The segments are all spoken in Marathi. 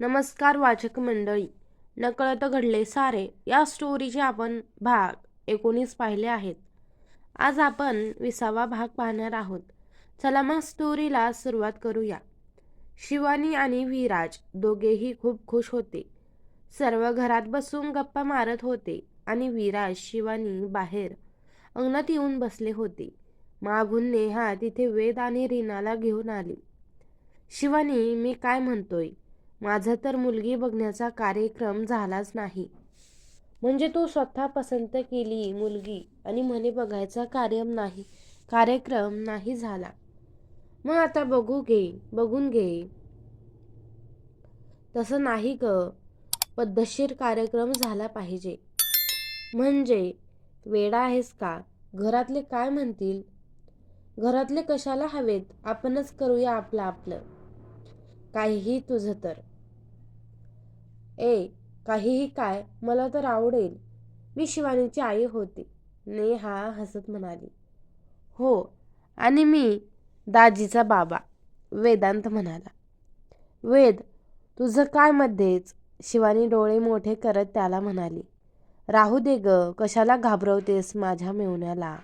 नमस्कार वाचक मंडळी. नकळत घडले सारे. या स्टोरीचे आपण भाग एकोणीस पाहिले आहेत. आज आपण विसावा भाग पाहणार आहोत. चला मग स्टोरीला सुरुवात करूया. शिवानी आणि विराज दोघेही खूप खुश होते. सर्व घरात बसून गप्पा मारत होते आणि विराज शिवानी बाहेर अंगणात येऊन बसले होते. मागून नेहा तिथे वेद आणि रीनाला घेऊन आली. शिवानी मी काय म्हणतोय? माझा तर मुलगी बघण्याचा कार्यक्रम झालाच नाही. म्हणजे तू स्वतः पसंत केली मुलगी आणि म्हणे बघायचा कार्यम नाही कार्यक्रम नाही झाला. मग आता बघू घे बघून घे. तसं नाही ग पद्धतशीर कार्यक्रम झाला पाहिजे. म्हणजे वेडा आहेस का? घरातले काय म्हणतील? घरातले कशाला हवेत? आपणच करूया आपलं आपलं. काहीही तुझं तर. ए काहीही काय मला तर आवडेल. मी शिवानीची आई होते. नेहा हसत म्हणाली. हो आणि मी दाजीचा बाबा वेदांत म्हणाला. वेद तुझं काय मध्येच? शिवानी डोळे मोठे करत त्याला म्हणाली. राहू दे ग कशाला घाबरवतेस माझ्या मेवण्याला?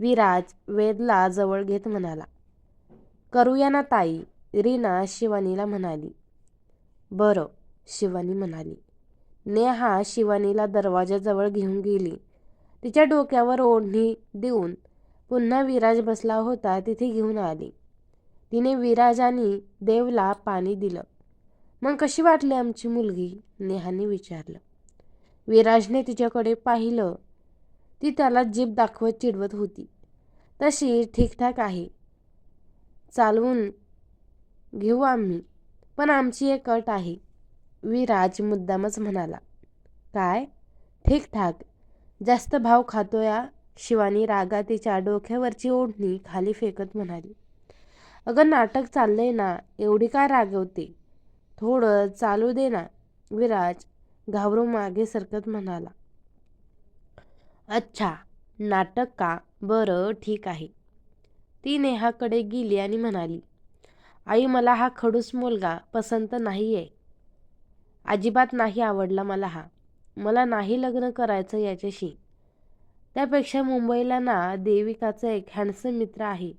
विराज वेदला जवळ घेत म्हणाला. करूया ना ताई रीना शिवानीला म्हणाली. बरं. शिवानी म्हणाली. नेहा शिवानीला दरवाजाजवळ घेऊन गेली. तिच्या डोक्यावर ओढणी देऊन पुन्हा विराज बसला होता तिथे घेऊन आली. तिने विराज आणि देवला पाणी दिलं. मग कशी वाटली आमची मुलगी? नेहाने विचारलं. विराजने तिच्याकडे पाहिलं. ती त्याला जीभ दाखवत चिडवत होती. तशी ठीकठाक आहे. चालवून घेऊ आम्ही. पण आमची एक अट आहे. विराज मुद्दामच म्हणाला काय? ठीकठाक जास्त भाव खातोया शिवानी रागा तिच्या डोक्यावरची ओढणी खाली फेकत म्हणाली अगं नाटक चाललंय ना एवढी काय रागवते? थोडं चालू दे ना. विराज घाबरून मागे सरकत म्हणाला अच्छा नाटक का? बरं ठीक आहे. ती नेहाकडे गेली आणि म्हणाली आई मला हा खडूस मुलगा पसंत नाही आहे अजिबात नाही आवडला मला हा. मला नाही लग्न करायचं याच्याशी. त्यापेक्षा मुंबईला ना देविकाचं एक हँडसम मित्र आहे.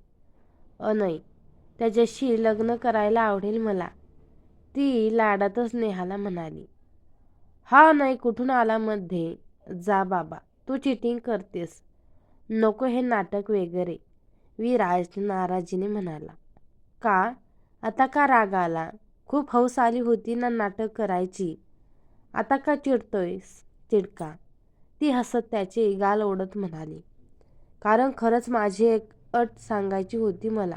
अ नाही त्याच्याशी लग्न करायला आवडेल मला. ती लाडातच नेहाला म्हणाली. हा नाही कुठून आला मध्ये? जा बाबा तू चिटिंग करतेस. नको हे नाटक वगैरे. विराज नाराजीने म्हणाला. का? आता का राग आला? खूप हौस आली होती ना नाटक करायची. आता का चिडतोयस चिडका. ती हसत त्याचे गाल ओढत म्हणाली. कारण खरंच माझी एक अट सांगायची होती मला.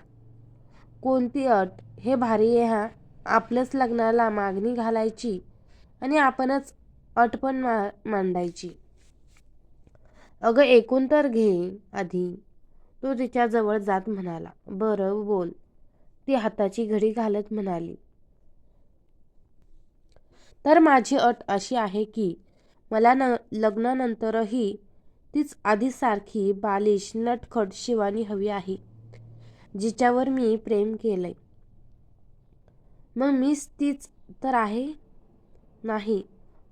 कोणती अट? हे भारी आहे हा. आपल्याच लग्नाला मागणी घालायची आणि आपणच अट पण मा मांडायची. अगं ऐकून तर घे आधी. तो तिच्याजवळ जात म्हणाला. बरं बोल. ती हाताची घडी घालत म्हणाली. तर माझी अट अशी आहे की मला न लग्नानंतरही तीच आधीसारखी बालिश नटखट शिवानी हवी आहे जिच्यावर मी प्रेम केलंय. मग मीच तीच तर आहे? नाही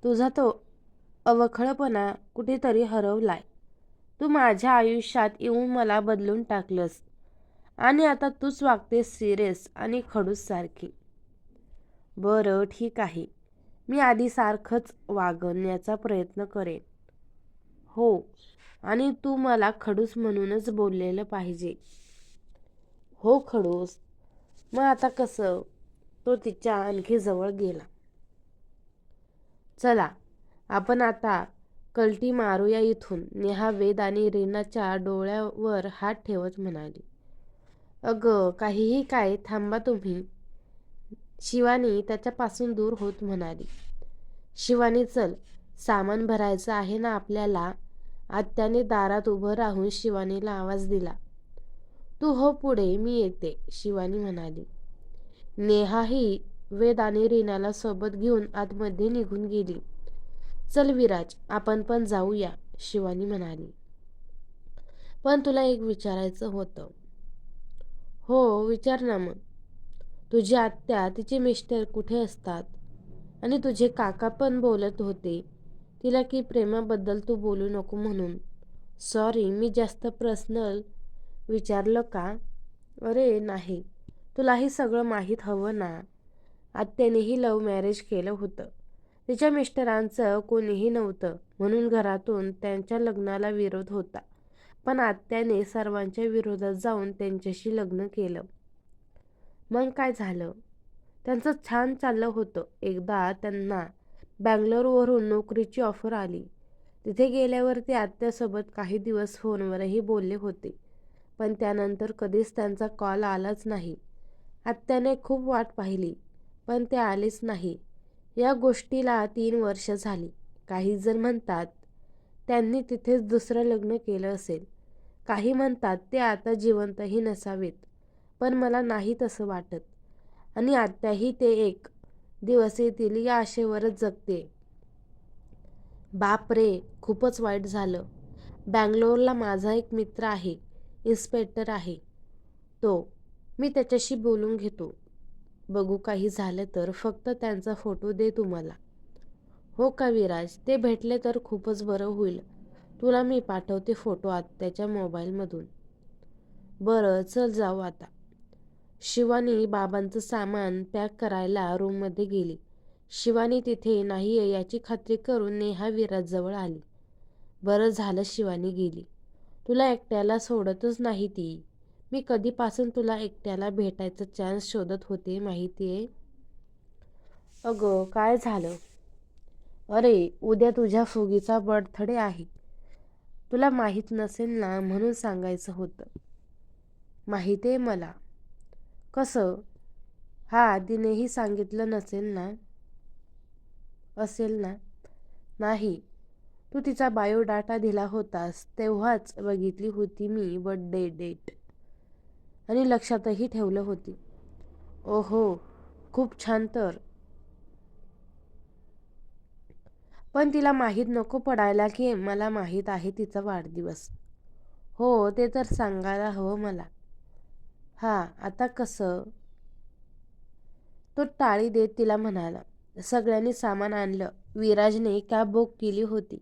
तुझा तो अवखळपणा कुठेतरी हरवलाय. तू माझ्या आयुष्यात येऊन मला बदलून टाकलंस आणि आता तूच वागतेस सिरियस आणि खडूससारखी. बरं ठीक आहे. मी आधी सारखंच वागण्याचा प्रयत्न करेन. हो आणि तू मला खडूस म्हणूनच बोललेलं पाहिजे. हो खडूस. मग आता कसं? तो तिच्या आणखी जवळ गेला. चला आपण आता कलटी मारूया इथून. नेहा वेद आणि रीनाच्या डोळ्यावर हात ठेवत म्हणाली. अगं काहीही काय थांबा तुम्ही. शिवानी त्याच्यापासून दूर होत म्हणाली. शिवानी चल सामान भरायचं आहे ना आपल्याला? आत्याने दारात उभं राहून शिवानीला आवाज दिला. तू हो पुढे मी येते शिवानी म्हणाली. नेहाही वेद आणि रीनाला सोबत घेऊन आतमध्ये निघून गेली. चल विराज आपण पण जाऊया शिवानी म्हणाली. पण तुला एक विचारायचं होतं. हो विचार ना मग. तुझी आत्या तिचे मिस्टर कुठे असतात? आणि तुझे काका पण बोलत होते. तिला की प्रेमाबद्दल तू बोलू नको म्हणून. सॉरी मी जास्त पर्सनल विचारलं का? अरे नाही. तुला हे सगळं माहीत हवं ना? आत्यानेही लव्ह मॅरेज केलं होतं. तिच्या मिस्टरांचं कोणीही नव्हतं. म्हणून घरातून त्यांच्या लग्नाला विरोध होता. पण आत्याने सर्वांच्या विरोधात जाऊन त्यांच्याशी लग्न केलं. मग काय झालं? त्यांचं छान चाललं होतं. एकदा त्यांना बँगलोरवरून नोकरीची ऑफर आली. तिथे गेल्यावर ते आत्यासोबत काही दिवस फोनवरही बोलले होते. पण त्यानंतर कधीच त्यांचा कॉल आलाच नाही. आत्याने खूप वाट पाहिली पण ते आलेच नाही. या गोष्टीला तीन वर्ष झाली. काही जण म्हणतात त्यांनी तिथेच दुसरं लग्न केलं असेल. काही म्हणतात ते आता जिवंतही नसावेत. पण मला नाही तसं वाटत. आणि आत्याही ते एक दिवस येतील या आशेवरच जगते. बाप रे खूपच वाईट झालं. बँगलोरला माझा एक मित्र आहे इन्स्पेक्टर आहे. तो मी त्याच्याशी बोलून घेतो. बघू काही झालं तर फक्त त्यांचा फोटो दे तुम्हाला. हो का विराज ते भेटले तर खूपच बरं होईल. तुला मी पाठवते फोटो आत्याच्या मोबाईलमधून. बरं चल जाऊ आता. शिवानी बाबांचं सामान पॅक करायला रूममध्ये गेली. शिवानी तिथे नाही आहे याची खात्री करून नेहा विराजजवळ आली. बरं झालं शिवानी गेली. तुला एकट्याला सोडतच नाही ती. मी कधीपासून तुला एकट्याला भेटायचा चान्स शोधत होते माहिती आहे अगं काय झालं? अरे उद्या तुझ्या फुगीचा बर्थडे आहे. तुला माहीत नसेल ना म्हणून सांगायचं होतं. माहिती आहे मला. कसं? हा आधीनेही सांगितलं नसेल ना? असेल ना? नाही. तू तिचा बायोडाटा दिला होतास तेव्हाच बघितली होती मी बड्डे डेट. आणि लक्षातही ठेवलं होती. ओहो खूप छान तर. पण तिला माहीत नको पडायला की मला माहीत आहे तिचा वाढदिवस. हो ते तर सांगायला हवं मला. हां आता कसं? तो टाळी देत तिला म्हणाला. सगळ्यांनी सामान आणलं. विराजने कॅब बुक केली होती.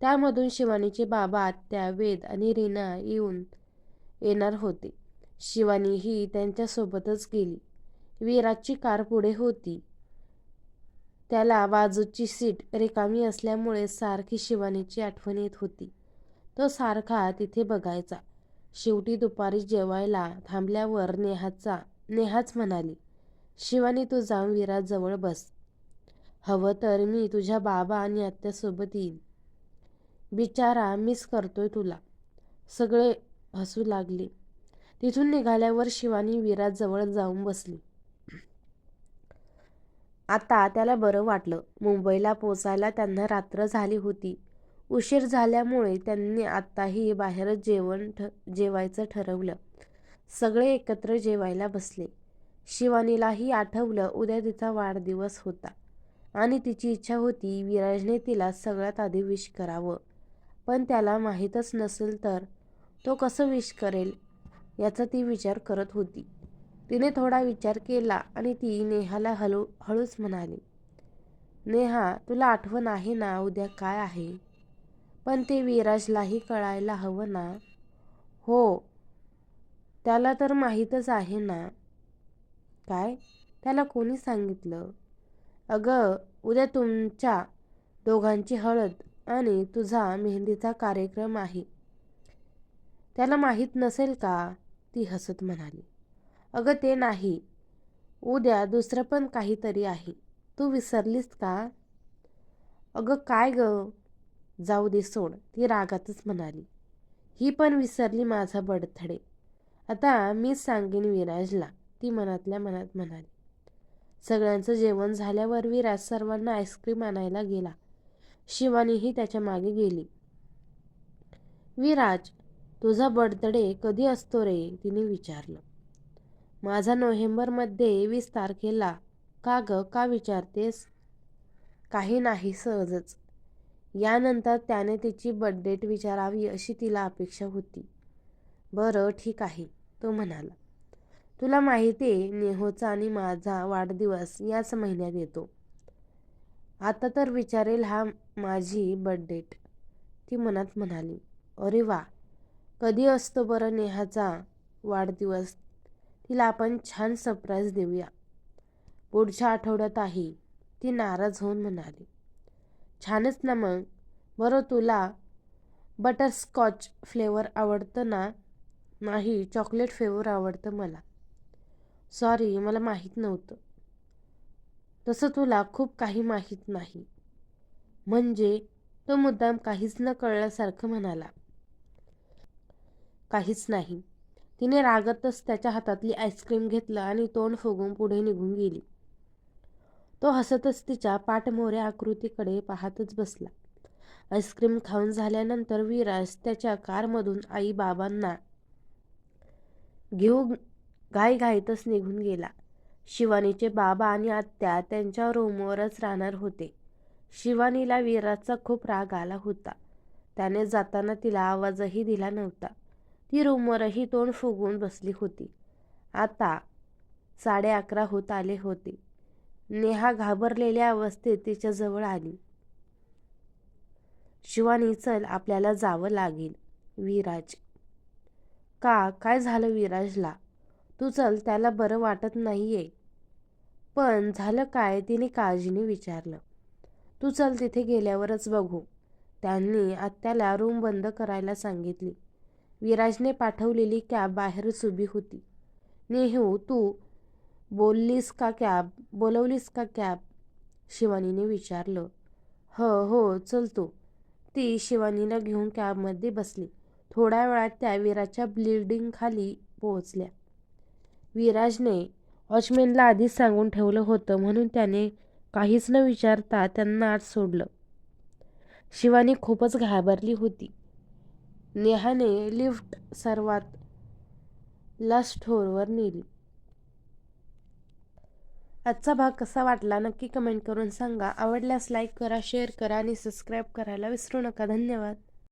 त्यामधून शिवानीचे बाबा आत्या वेद आणि रीना येऊन येणार होते. शिवानीही त्यांच्यासोबतच गेली. विराजची कार पुढे होती. त्याला बाजूची सीट रिकामी असल्यामुळे सारखी शिवानीची आठवण येत होती. तो सारखा तिथे बघायचा. शेवटी दुपारी जेवायला थांबल्यावर नेहाचा नेहाच म्हणाली शिवानी तू जाऊन विराजजवळ बस. हवं तर मी तुझ्या बाबा आणि आत्यासोबत येईन. बिचारा मिस करतोय तुला. सगळे हसू लागले. तिथून निघाल्यावर शिवानी विराजजवळ जाऊन बसली. आता त्याला बरं वाटलं. मुंबईला पोचायला त्यांना रात्र झाली होती. उशीर झाल्यामुळे त्यांनी आत्ताही बाहेरच जेवण ठ जेवायचं ठरवलं. सगळे एकत्र जेवायला बसले. शिवानीलाही आठवलं उद्या तिचा वाढदिवस होता आणि तिची इच्छा होती विराजने तिला सगळ्यात आधी विश करावं. पण त्याला माहीतच नसेल तर तो कसं विश करेल याचा ती विचार करत होती. तिने थोडा विचार केला आणि ती नेहाला हलू हळूच म्हणाली नेहा तुला आठवण आहे ना उद्या काय आहे? पण ते विराजलाही कळायला हवं ना? हो. त्याला तर माहीतच आहे ना? काय? त्याला कोणी सांगितलं? अगं उद्या तुमच्या दोघांची हळद आणि तुझा मेहंदीचा कार्यक्रम आहे. त्याला माहीत नसेल का? ती हसत म्हणाली. अगं ते नाही. उद्या दुसरं पण काहीतरी आहे. तू विसरलीस का? अगं काय गं? जाऊ दे सोड ती रागातच म्हणाली. ही पण विसरली माझा बडथडे. आता मीच सांगेन विराजला ती मनातल्या मनात म्हणाली. सगळ्यांचं जेवण झाल्यावर विराज सर्वांना आईस्क्रीम आणायला गेला. शिवानीही त्याच्यामागे गेली. विराज तुझा बर्थडे कधी असतो रे? तिने विचारलं. माझा नोव्हेंबरमध्ये वीस तारखेला. का ग का विचारतेस? काही नाही सहजच. यानंतर त्याने तिची बर्थडेट विचारावी अशी तिला अपेक्षा होती. बरं ठीक आहे तो म्हणाला. तुला माहिती आहे नेहोचा आणि माझा वाढदिवस याच महिन्यात येतो. आता तर विचारेल हा माझी बर्थडेट ती. मनात म्हणाली. अरे वा कधी असतो बरं नेहाचा वाढदिवस? तिला आपण छान सरप्राईज देऊया. पुढच्या आठवड्यात आहे. ती नाराज होऊन म्हणाली. छानच ना मग. बरं तुला बटरस्कॉच फ्लेवर आवडतं ना? नाही चॉकलेट फ्लेवर आवडतं मला. सॉरी मला माहीत नव्हतं. तसं तुला खूप काही माहीत नाही. म्हणजे तो मुद्दाम काहीच न कळल्यासारखं म्हणाला. काहीच नाही. तिने रागतच त्याच्या हातातली आईस्क्रीम घेतलं आणि तोंड फुगून पुढे निघून गेली. तो हसतच तिच्या पाठमोऱ्या आकृतीकडे पाहतच बसला. आईस्क्रीम खाऊन झाल्यानंतर विराज त्याच्या कारमधून आई बाबांना घेऊन घाईघाईतच निघून गेला. शिवानीचे बाबा आणि आत्या त्यांच्या रूमवरच राहणार होते. शिवानीला विराजचा खूप राग आला होता. त्याने जाताना तिला आवाजही दिला नव्हता. ती रूमवरही तोंड फुगवून बसली होती. आता साडे अकरा होत आले होते. नेहा घाबरलेल्या अवस्थेत तिच्याजवळ आली. शिवानी चल आपल्याला जावं लागेल विराज. का? काय झालं विराजला? तू चल त्याला बरं वाटत नाहीये. पण झालं काय? तिने काळजीने विचारलं. तू चल तिथे गेल्यावरच बघू. त्यांनी आत्याला रूम बंद करायला सांगितली. विराजने पाठवलेली कॅब बाहेरच उभी होती. नेहू तू बोललीस का कॅब? बोलवलीस का कॅब? शिवानीने विचारलं. ह हो चल तू. ती शिवानीला घेऊन कॅबमध्ये बसली. थोड्या वेळात त्या विराजच्या ब्लिडिंगखाली पोहोचल्या. विराजने वॉचमेनला आधीच सांगून ठेवलं होतं म्हणून त्याने काहीच न विचारता त्यांना आत सोडलं. शिवानी खूपच घाबरली होती. नेहाने लिफ्ट सर्वात लास्ट फ्लोअरवर नेली. आजचा भाग कसा वाटला नक्की कमेंट करून सांगा. आवडल्यास लाईक करा शेअर करा आणि सबस्क्राईब करायला विसरू नका. धन्यवाद.